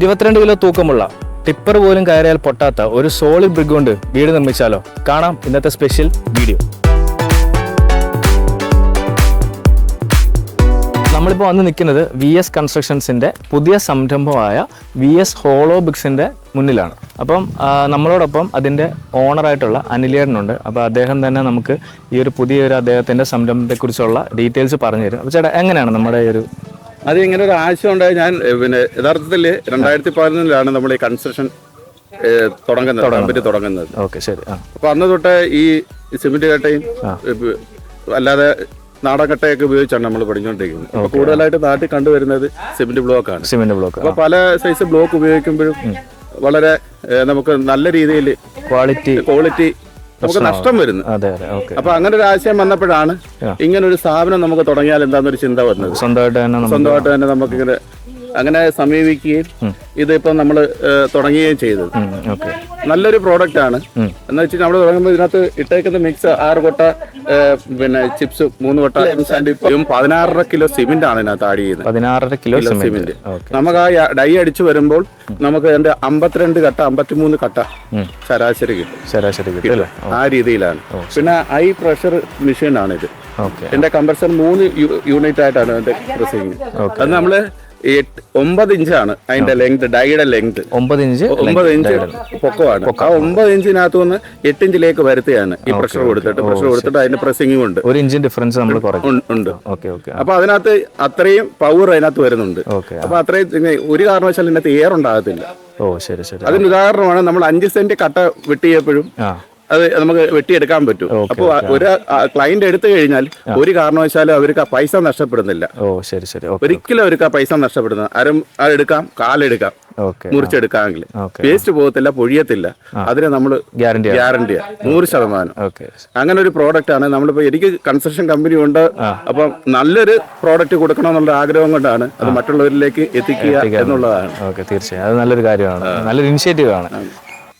ഇരുപത്തിരണ്ട് kilo തൂക്കമുള്ള tipper പോലും കയറിയാൽ പൊട്ടാത്ത ഒരു സോളിഡ് ബ്രിഗ് കൊണ്ട് വീട് നിർമ്മിച്ചാലോ? കാണാം ഇന്നത്തെ സ്പെഷ്യൽ വീഡിയോ നമ്മളിപ്പോൾ വന്ന് നിൽക്കുന്നത് വി എസ് കൺസ്ട്രക്ഷൻസിന്റെ പുതിയ സംരംഭമായ വി എസ് ഹോളോ ബിക്സിന്റെ മുന്നിലാണ്. അപ്പം നമ്മളോടൊപ്പം അതിന്റെ ഓണറായിട്ടുള്ള അനിലേടനുണ്ട് അപ്പോൾ അദ്ദേഹം തന്നെ നമുക്ക് ഈ ഒരു പുതിയൊരു അദ്ദേഹത്തിന്റെ സംരംഭത്തെക്കുറിച്ചുള്ള ഡീറ്റെയിൽസ് പറഞ്ഞു തരും അപ്പോൾ ചേട്ടാ എങ്ങനെയാണ് നമ്മുടെ ഈ ഒരു അത് ഇങ്ങനെ ഒരു ആശയം ഉണ്ടായി. ഞാൻ പിന്നെ യഥാർത്ഥത്തിൽ രണ്ടായിരത്തി പതിനൊന്നിലാണ് നമ്മൾ ഈ കൺസ്ട്രക്ഷൻ തുടങ്ങുന്നത് കമ്പനി തുടങ്ങുന്നത്. ഓക്കെ ശരി. അപ്പൊ അന്ന് തൊട്ട് ഈ സിമെന്റ് കട്ടയും അല്ലാതെ നാടൻ കട്ടയൊക്കെ ഉപയോഗിച്ചാണ് നമ്മൾ പഠിച്ചുകൊണ്ടിരിക്കുന്നത് അപ്പൊ കൂടുതലായിട്ട് നാട്ടിൽ കണ്ടുവരുന്നത് സിമെന്റ് ബ്ലോക്കാണ്. സിമെന്റ് ബ്ലോക്ക് അപ്പൊ പല സൈസ് ബ്ലോക്ക് ഉപയോഗിക്കുമ്പോഴും വളരെ നമുക്ക് നല്ല രീതിയിൽ ക്വാളിറ്റി. ക്വാളിറ്റി നമുക്ക് നഷ്ടം വരുന്നു. അപ്പൊ അങ്ങനെ ഒരു ആശയം വന്നപ്പോഴാണ് ഇങ്ങനെ ഒരു സ്ഥാപനം നമുക്ക് തുടങ്ങിയാൽ എന്താണെന്നൊരു ചിന്ത വന്നത്. സ്വന്തമായിട്ട് തന്നെ സ്വന്തമായിട്ട് തന്നെ നമുക്കിങ്ങനെ അങ്ങനെ സമീപിക്കുകയും ഇതിപ്പോ നമ്മൾ തുടങ്ങുകയും ചെയ്തത് ഓക്കെ. നല്ലൊരു പ്രോഡക്റ്റ് ആണ് എന്ന് വെച്ചാൽ നമ്മൾ തുടങ്ങുമ്പോൾ ഇതിനകത്ത് ഇട്ടേക്കുന്ന മിക്സ് ആറ് കൊട്ട പിന്നെ ചിപ്സ് മൂന്ന് കൊട്ട ഇപ്പം പതിനാറര കിലോ സിമെന്റ് ആണ് ഇതിനകത്ത് ആഡ് ചെയ്യുന്നത്. പതിനാറര കിലോ സിമെന്റ്. നമുക്ക് ആ ഡൈ അടിച്ചു വരുമ്പോൾ നമുക്ക് അതിന്റെ അമ്പത്തിരണ്ട് കട്ട അമ്പത്തിമൂന്ന് കട്ട ശരാശരി കിട്ടും. ശരാശരി കിട്ടും അല്ലേ? ആ രീതിയിലാണ്. പിന്നെ ഹൈ പ്രഷർ മെഷീൻ ആണ് ഇത് ഓക്കെ. എന്റെ കമ്പ്രസർ മൂന്ന് യൂണിറ്റ് ആയിട്ടാണ് എന്റെ പ്രസിംഗ് അത് നമ്മൾ ഒമ്പത് ഇഞ്ചാണ് അതിന്റെ ലെങ്ത് ഡൈയുടെ ലെങ്ത് ഒമ്പത് ഇഞ്ച് ഒമ്പത് ഇഞ്ച് പൊക്കമാണ്. ആ ഒമ്പത് ഇഞ്ചിനകത്ത് നിന്ന് എട്ട് ഇഞ്ചിലേക്ക് വരുത്തിയാണ് ഈ പ്രഷർ കൊടുത്തിട്ട്. പ്രഷർ കൊടുത്തിട്ട് അതിന്റെ പ്രസിംഗും ഉണ്ട്. ഒരു ഇഞ്ചിന് ഡിഫറൻസ് നമ്മൾ ഉണ്ട്. Okay okay. അപ്പൊ അതിനകത്ത് അത്രയും പവർ അതിനകത്ത് വരുന്നുണ്ട്. അപ്പൊ അത്രയും ഒരു കാരണവശാലും ഇതിനകത്ത് എയർ ഉണ്ടാകത്തില്ല. ഓ ശരി ശരി. അതിന് ഉദാഹരണമാണ് നമ്മൾ അഞ്ച് സെന്റ് കട്ട വെട്ടിയപ്പോഴും അത് നമുക്ക് വെട്ടിയെടുക്കാൻ പറ്റും. അപ്പോൾ ഒരു ക്ലയന്റ് എടുത്തു കഴിഞ്ഞാൽ ഒരു കാരണവശാലും അവർക്ക് ആ പൈസ നഷ്ടപ്പെടുന്നില്ല. ഓ ശരി ശരി. ഒരിക്കലും അവർക്ക് ആ പൈസ നഷ്ടപ്പെടുന്ന അരം എടുക്കാം കാലെടുക്കാം മുറിച്ചെടുക്കാമെങ്കിൽ. വേസ്റ്റ് പോകത്തില്ല പൊഴിയത്തില്ല. അതിന് നമ്മൾ ഗ്യാരണ്ടി ഗ്യാരണ്ടിയാ. നൂറ് ശതമാനം. അങ്ങനെ ഒരു പ്രോഡക്റ്റ് ആണ്. നമ്മളിപ്പോ എനിക്ക് കൺസ്ട്രക്ഷൻ കമ്പനി ഉണ്ട്. അപ്പം നല്ലൊരു പ്രോഡക്റ്റ് കൊടുക്കണം എന്നുള്ള ആഗ്രഹം കൊണ്ടാണ് അത് മറ്റുള്ളവരിലേക്ക് എത്തിക്കുക എന്നുള്ളതാണ്. തീർച്ചയായും. അത് നല്ലൊരു കാര്യമാണ്. നല്ലൊരു ഇനിഷ്യേറ്റീവ് ആണ്.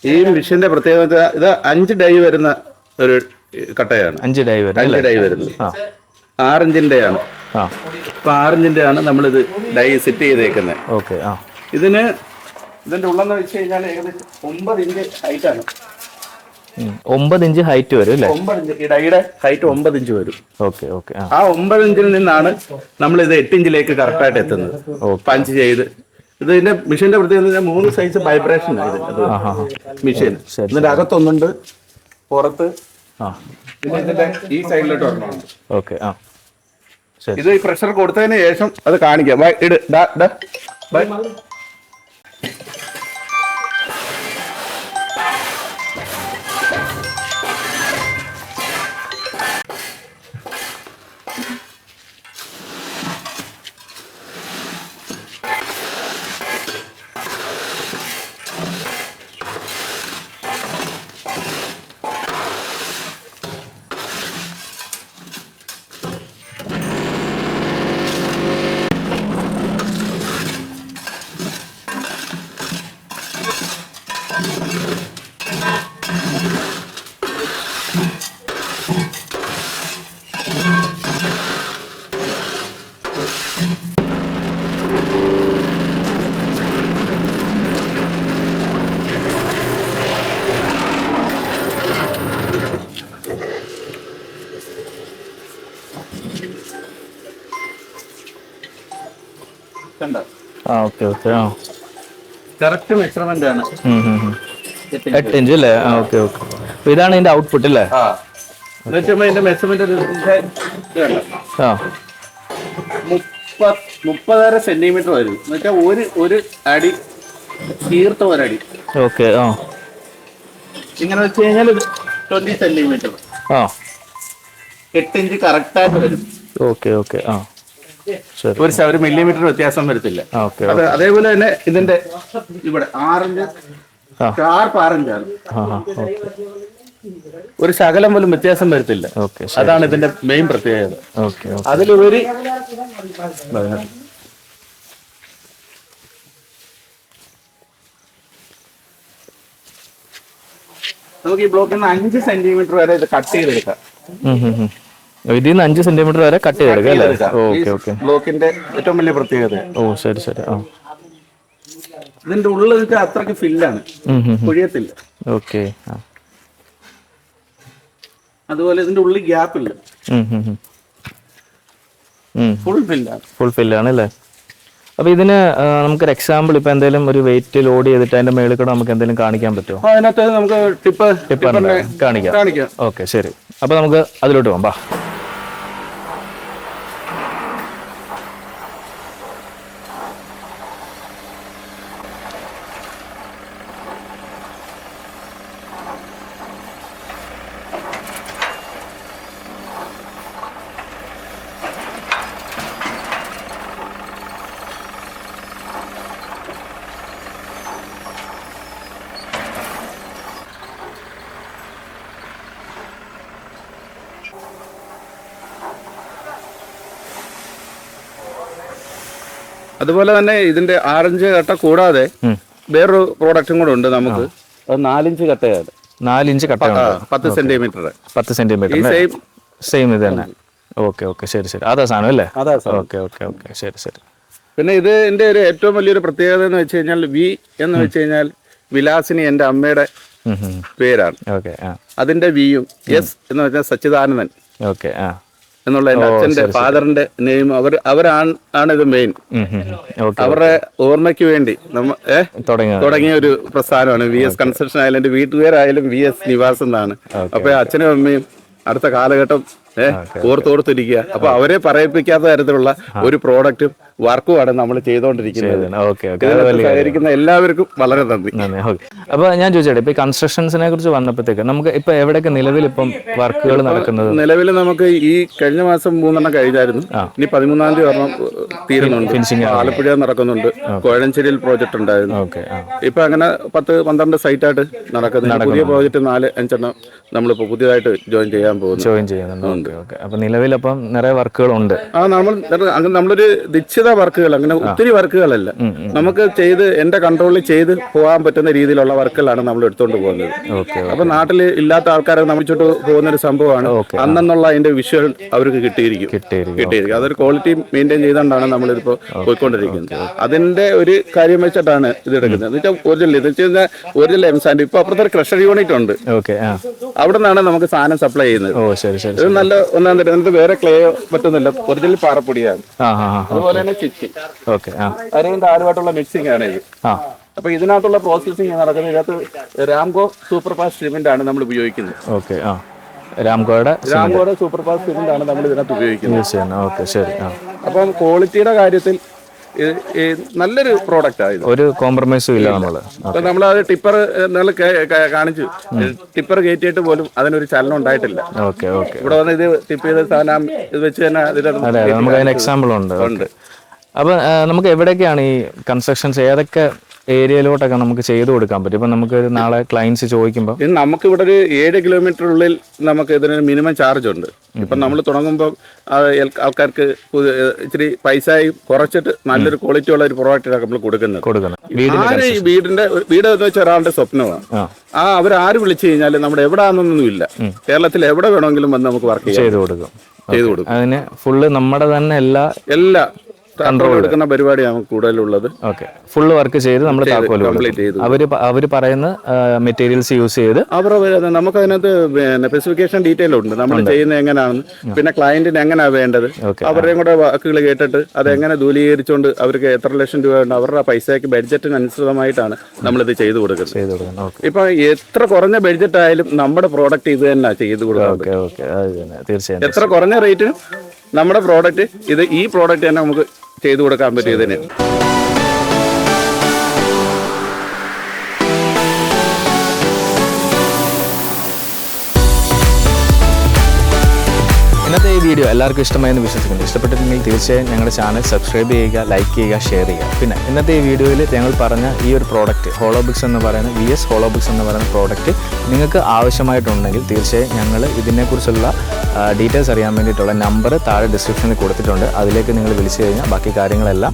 ഈ മിഷന്റെ പ്രത്യേകത ഇത് അഞ്ച് ഡൈ വരുന്ന ഒരു കട്ടയാണ്. അഞ്ച് ഡൈ വരും അഞ്ച് ഡൈ വരുന്നത്. ആറിഞ്ചിന്റെ ആണ് അപ്പൊ ആറിഞ്ചിന്റെ ആണ് നമ്മളിത് ഡൈ സെറ്റ് ചെയ്തേക്കുന്നത് ഓക്കെ ആ. ഇതിന് ഇതിന്റെ ഉള്ളെന്ന് വെച്ച് കഴിഞ്ഞാൽ ഏകദേശം ഒമ്പത് ഇഞ്ച് ഹൈറ്റ് ആണ്. ഒമ്പത് ഇഞ്ച് ഹൈറ്റ് വരും അല്ലേ? ഒമ്പത് ഇഞ്ച് ഈ ഡൈയുടെ ഹൈറ്റ് ഒമ്പത് ഇഞ്ച് വരും. ഓക്കെ ഓക്കെ ആ. ആ ഒമ്പത് ഇഞ്ചിൽ നിന്നാണ് നമ്മൾ ഇത് എട്ട് ഇഞ്ചിലേക്ക് കറക്റ്റ് ആയിട്ട് എത്തുന്നത്. പഞ്ച് ചെയ്ത് ഇത് ഇതിന്റെ മെഷീന്റെ പ്രത്യേകത മൂന്ന് സൈസ് വൈബ്രേഷൻ ആണ് മെഷീൻ. ഇതിന്റെ അകത്തൊന്നുണ്ട് പുറത്ത്. ഈ സൈഡിലോട്ട് ഒരെണ്ണമുണ്ട്. ഓക്കെ ആ. ഇത് ഈ പ്രഷർ കൊടുത്തതിന് ശേഷം അത് കാണിക്കാം. ഇട് ഡാ, ഡാ. ബൈ. ആ ഓക്കെ ഓക്കെ ആ. കറക്റ്റ് മെഷർമെന്റ് ആണ്. എട്ട് ഇഞ്ച് അല്ലേ? ആ ഓക്കെ ഓക്കെ. ഇതാണ് ഇതിന്റെ ഔട്ട്പുട്ട് അല്ലേ? ഇതിന്റെ മെഷർമെന്റ് ആ. മുപ്പത് മുപ്പതര സെന്റിമീറ്റർ വരും എന്ന് വെച്ചാൽ ഒരു ഒരു അടി തീർത്ത ഒരടി. ഓക്കെ ആ. ഇങ്ങനെ വെച്ച് കഴിഞ്ഞാൽ ട്വന്റി സെന്റിമീറ്റർ ആ. എട്ട് ഇഞ്ച് കറക്റ്റായിട്ട് വരും. ഓക്കെ ഓക്കെ ആ. ഒരു ഒരു മില്ലിമീറ്റർ വ്യത്യാസം വരത്തില്ല. അത് അതേപോലെ തന്നെ ഇതിന്റെ ഇവിടെ ആറിന്റെ. ഷാർപ്പ് ആറിഞ്ചാണ് ആ ആ ഓക്കെ. ഒരു ശകലം പോലും വ്യത്യാസം വരത്തില്ല. അതാണ് ഇതിന്റെ മെയിൻ പ്രത്യേകത. അതിലുപരി നമുക്ക് ഈ ബ്ലോക്കിൽ നിന്ന് അഞ്ച് സെന്റിമീറ്റർ വരെ ഇത് കട്ട് ചെയ്തെടുക്കാം. ഇതിൽ നിന്ന് അഞ്ച് സെന്റിമീറ്റർ വരെ കട്ട് ചെയ്തെടുക്കാം അല്ലേ? Okay okay. ബ്ലോക്കിന്റെ ഏറ്റവും വലിയ പ്രത്യേകത. ഓ ശരി ശരി. ആ. ഇതിന്റെ ഉള്ളിൽ അത്രയ്ക്ക് ഫില്ലാണ്. കുഴിയത്തില്ല ഓക്കെ അതുപോലെ ഇതിന്റെ ഉള്ളിൽ ഗ്യാപ്പ് ഇല്ല ഫുൾ ഫില്ലാണ് ഫുൾ ഫില്ലാണ് അല്ലേ? അപ്പോൾ ഇതിന് നമുക്കൊരു എക്സാമ്പിൾ ഇപ്പൊ എന്തെങ്കിലും ഒരു വെയിറ്റ് ലോഡ് ചെയ്തിട്ട് അതിന്റെ മേളിൽ കൂടെ നമുക്ക് എന്തെങ്കിലും കാണിക്കാൻ പറ്റുമോ അപ്പൊ അതിനകത്ത് നമുക്ക് ടിപ്പ് ടിപ്പ് കാണിക്കാം. കാണിക്കാം. ഓക്കെ ശരി. അപ്പൊ നമുക്ക് അതിലോട്ട് പോകാം. അതുപോലെ തന്നെ ഇതിന്റെ ആറഞ്ച് കട്ട കൂടാതെ വേറൊരു പ്രോഡക്റ്റും കൂടെ ഉണ്ട് നമുക്ക്. അത് നാലിഞ്ച് കട്ടയാണ്. നാലിഞ്ച് കട്ട പത്ത് സെന്റിമീറ്റർ പത്ത് സെന്റിമീറ്റർ സെയിം സെയിം ഇത് തന്നെ. Okay okay. ശരി ശരി. അതാ സാധനം അല്ലേ? Okay okay okay. ശരി ശരി. പിന്നെ ഇത് എന്റെ ഒരു ഏറ്റവും വലിയൊരു പ്രത്യേകത എന്ന് വെച്ച് കഴിഞ്ഞാൽ വി എന്ന് വെച്ച് കഴിഞ്ഞാൽ വിലാസിനി എന്റെ അമ്മയുടെ പേരാണ്. അതിന്റെ വിയും എസ് എന്ന് വെച്ചാൽ സച്ചിദാനന്ദൻ. ഓക്കെ ആ. എന്നുള്ള എന്റെ അച്ഛന്റെ ഫാദറിന്റെ നെയിം അവർ അവരാണ് ആണ് ഇത് മെയിൻ അവരുടെ ഓർമ്മയ്ക്ക് വേണ്ടി നമ്മ തുടങ്ങിയ ഒരു പ്രസ്ഥാനമാണ്. വി എസ് കൺസ്ട്രക്ഷൻ ആയാലും എന്റെ വീട്ടുകാരായാലും വി എസ് നിവാസ് എന്നാണ്. അപ്പൊ അച്ഛനും അമ്മയും അടുത്ത കാലഘട്ടം ഏഹ് ഓർത്തോർത്തിരിക്കുക അപ്പൊ അവരെ പറയിപ്പിക്കാത്ത തരത്തിലുള്ള ഒരു പ്രോഡക്റ്റും വർക്കുമാണ് നമ്മൾ ചെയ്തുകൊണ്ടിരിക്കുന്നത്. സഹകരിക്കുന്ന എല്ലാവർക്കും വളരെ നന്ദി. അപ്പൊ ഞാൻ ചോദിച്ചോട്ടെ ഇപ്പൊ കൺസ്ട്രക്ഷൻസിനെ കുറിച്ച് വന്നപ്പോഴത്തേക്ക് നമുക്ക് ഇപ്പൊ എവിടെയൊക്കെ നിലവിൽ ഇപ്പം വർക്കുകൾ നടക്കുന്നത്? നിലവിൽ നമുക്ക് ഈ കഴിഞ്ഞ മാസം മൂന്നെണ്ണം കഴിഞ്ഞായിരുന്നു. ഇനി പതിമൂന്നാം തീയതി ഒരെണ്ണം തീരുന്നുണ്ട്. ആലപ്പുഴ നടക്കുന്നുണ്ട്. കോഴഞ്ചേരിയിൽ പ്രോജക്റ്റ് ഉണ്ടായിരുന്നു. ഇപ്പൊ അങ്ങനെ പത്ത് പന്ത്രണ്ട് സൈറ്റായിട്ട് നടക്കുന്നുണ്ട് പുതിയ പ്രോജക്റ്റ് നാല് അഞ്ചെണ്ണം നമ്മളിപ്പോ പുതിയതായിട്ട് ജോയിൻ ചെയ്യാൻ പോകുന്നു. ജോയിൻ ചെയ്യുന്നുണ്ട്. അപ്പൊ നിലവിൽ അപ്പം നിറയെ വർക്കുകളുണ്ട് ആ നമ്മൾ നമ്മളൊരു നിശ്ചിത വർക്കുകൾ അങ്ങനെ ഒത്തിരി വർക്കുകളല്ല. നമുക്ക് ചെയ്ത് എന്റെ കൺട്രോളിൽ ചെയ്ത് പോകാൻ പറ്റുന്ന രീതിയിലുള്ള വർക്കുകളാണ് നമ്മൾ എടുത്തുകൊണ്ട് പോകുന്നത്. അപ്പൊ നാട്ടിൽ ഇല്ലാത്ത ആൾക്കാരെ നമ്മളിച്ചോട്ട് പോകുന്ന ഒരു സംഭവമാണ്. അന്നെന്നുള്ള അതിന്റെ വിഷ്വൽ അവർക്ക് കിട്ടിയിരിക്കും. കിട്ടിയിരിക്കും അതൊരു ക്വാളിറ്റി മെയിന്റെയിൻ ചെയ്തുകൊണ്ടാണ് നമ്മളിതിപ്പോ പോയിക്കൊണ്ടിരിക്കുന്നത്. അതിന്റെ ഒരു കാര്യം വെച്ചിട്ടാണ് ഇത് എടുക്കുന്നത്. എന്ന് വെച്ചാൽ ഒറിജിനൽ ഇത് വെച്ചാൽ ഒറിജിനൽ എം സാൻഡ് ഇപ്പൊ അപ്പുറത്തെ ഒരു ക്രഷർ യൂണിറ്റ് ഉണ്ട്. അവിടെ നിന്നാണ് നമുക്ക് സാധനം സപ്ലൈ ചെയ്യുന്നത്. ഇത് നല്ല ഒന്നാം തരം വേറെ ക്ലേ പറ്റുന്നില്ല ഒറിജിനൽ പാറപ്പൊടിയാണ്. അതുപോലെ തന്നെ ചിക്കി ഓക്കെ ആ. അതിനും ആരുമായിട്ടുള്ള മിക്സിംഗ് ആണ് ഇത്. അപ്പൊ ഇതിനകത്തുള്ള പ്രോസസ്സിംഗ് നടക്കുന്നത്. ഇതിനകത്ത് രാംകോ സൂപ്പർ ഫാസ്റ്റ് സിമെന്റ് ആണ് നമ്മൾ ഉപയോഗിക്കുന്നത്. ഓക്കെ ആ. രാംകോയുടെ രാംകോയുടെ സൂപ്പർ ഫാസ്റ്റ് സിമെന്റ് ആണ് നമ്മൾ ഇതിനകത്ത് ഉപയോഗിക്കുന്നത്. ഓക്കെ ശരി അപ്പം ക്വാളിറ്റിയുടെ കാര്യത്തിൽ നല്ലൊരു പ്രോഡക്റ്റ് ആയത് ഒരു കോംപ്രമൈസും ഇല്ല നമ്മൾ അപ്പൊ നമ്മൾ അത് ടിപ്പർ കാണിച്ചു. ടിപ്പർ കയറ്റിയിട്ട് പോലും അതിനൊരു ചലനം ഉണ്ടായിട്ടില്ല. Okay okay. ഇവിടെ വന്ന് ഇത് ടിപ്പ് ചെയ്ത സാധനം ഇത് വെച്ച് തന്നെ നമുക്ക് അതിന് എക്സാമ്പിൾ ഉണ്ട്. ഉണ്ട്. അപ്പോൾ നമുക്ക് എവിടെയൊക്കെയാണ് ഈ കൺസ്ട്രക്ഷൻസ് ഏതൊക്കെ ഏരിയയിലോട്ടൊക്കെ നമുക്ക് ചെയ്തു കൊടുക്കാൻ പറ്റും? ഇപ്പം നമുക്ക് നാളെ ക്ലയൻസ് ചോദിക്കുമ്പോൾ നമുക്ക് ഇവിടെ ഒരു ഏഴ് കിലോമീറ്റർ ഉള്ളിൽ നമുക്ക് ഇതിന് മിനിമം ചാർജ് ഉണ്ട്. ഇപ്പം നമ്മൾ തുടങ്ങുമ്പോൾ ആൾക്കാർക്ക് ഇച്ചിരി പൈസയും കുറച്ചിട്ട് നല്ലൊരു ക്വാളിറ്റി ഉള്ള ഒരു പ്രോഡക്റ്റ് നമ്മൾ കൊടുക്കുന്നത്. കൊടുക്കണം ആര് ഈ വീടിന്റെ വീട് എന്ന് വെച്ചാൽ ഒരാളുടെ സ്വപ്നമാണ്. ആ. അവർ ആര് വിളിച്ചു കഴിഞ്ഞാൽ നമ്മുടെ എവിടെ ആണെന്നൊന്നുമില്ല കേരളത്തിൽ എവിടെ വേണമെങ്കിലും വന്ന് നമുക്ക് വർക്ക് ചെയ്തു കൊടുക്കും. ചെയ്തു കൊടുക്കും. അതിന് ഫുള്ള് നമ്മുടെ തന്നെ എല്ലാ എല്ലാ കൺട്രോൾ എടുക്കുന്ന പരിപാടി നമുക്ക് കൂടുതലുള്ളത്. ഓക്കെ ഫുൾ വർക്ക് ചെയ്ത് നമ്മൾ കംപ്ലീറ്റ് ചെയ്തു അവർ അവർ പറയുന്ന മെറ്റീരിയൽസ് യൂസ് ചെയ്ത് അവർ നമുക്ക് അതിനകത്ത് പിന്നെ സ്പെസിഫിക്കേഷൻ ഡീറ്റെയിൽ ഉണ്ട്. നമ്മൾ ചെയ്യുന്നത് എങ്ങനെയാണെന്ന് പിന്നെ ക്ലയന്റിന് എങ്ങനെയാണ് വേണ്ടത്. അവരുടെയും കൂടെ വാക്കുകൾ കേട്ടിട്ട് അത് എങ്ങനെ ദൂലീകരിച്ചുകൊണ്ട് അവർക്ക് എത്ര ലക്ഷം രൂപ ഉണ്ട് അവരുടെ പൈസയ്ക്ക് ബഡ്ജറ്റിന് അനുസൃതമായിട്ടാണ് നമ്മളിത് ചെയ്തു കൊടുക്കുന്നത്. ഇപ്പൊ എത്ര കുറഞ്ഞ ബഡ്ജറ്റ് ആയാലും നമ്മുടെ പ്രോഡക്റ്റ് ഇത് തന്നെ ചെയ്തു കൊടുക്കുന്നത്. തീർച്ചയായും എത്ര കുറഞ്ഞ റേറ്റിനും നമ്മുടെ പ്രോഡക്റ്റ് ഇത് ഈ പ്രോഡക്റ്റ് തന്നെ നമുക്ക് ചെയ്തു കൊടുക്കാൻ പറ്റും വീഡിയോ എല്ലാവർക്കും ഇഷ്ടമായെന്ന് വിശ്വസിക്കുന്നു. ഇഷ്ടപ്പെട്ടിട്ടുണ്ടെങ്കിൽ തീർച്ചയായും ഞങ്ങളുടെ ചാനൽ സബ്സ്ക്രൈബ് ചെയ്യുക ലൈക്ക് ചെയ്യുക ഷെയർ ചെയ്യുക. പിന്നെ ഇന്നത്തെ ഈ വീഡിയോയിൽ ഞങ്ങൾ പറഞ്ഞ ഈ ഒരു പ്രോഡക്റ്റ് ഹോളോബിക്സ് എന്ന് പറയുന്ന വി എസ് ഹോളോബിക്സ് എന്ന് പറയുന്ന പ്രോഡക്റ്റ് നിങ്ങൾക്ക് ആവശ്യമായിട്ടുണ്ടെങ്കിൽ തീർച്ചയായും ഞങ്ങൾ ഇതിനെക്കുറിച്ചുള്ള ഡീറ്റെയിൽസ് അറിയാൻ വേണ്ടിയിട്ടുള്ള നമ്പർ താഴെ ഡിസ്ക്രിപ്ഷനിൽ കൊടുത്തിട്ടുണ്ട്. അതിലേക്ക് നിങ്ങൾ വിളിച്ചു കഴിഞ്ഞാൽ ബാക്കി കാര്യങ്ങളെല്ലാം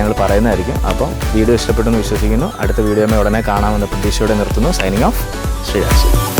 ഞങ്ങൾ പറയുന്നതായിരിക്കും. അപ്പം വീഡിയോ ഇഷ്ടപ്പെട്ടെന്ന് വിശ്വസിക്കുന്നു. അടുത്ത വീഡിയോമേ ഉടനെ കാണാമെന്ന പ്രതീക്ഷയോടെ നിർത്തുന്നു. Signing off Sreeraj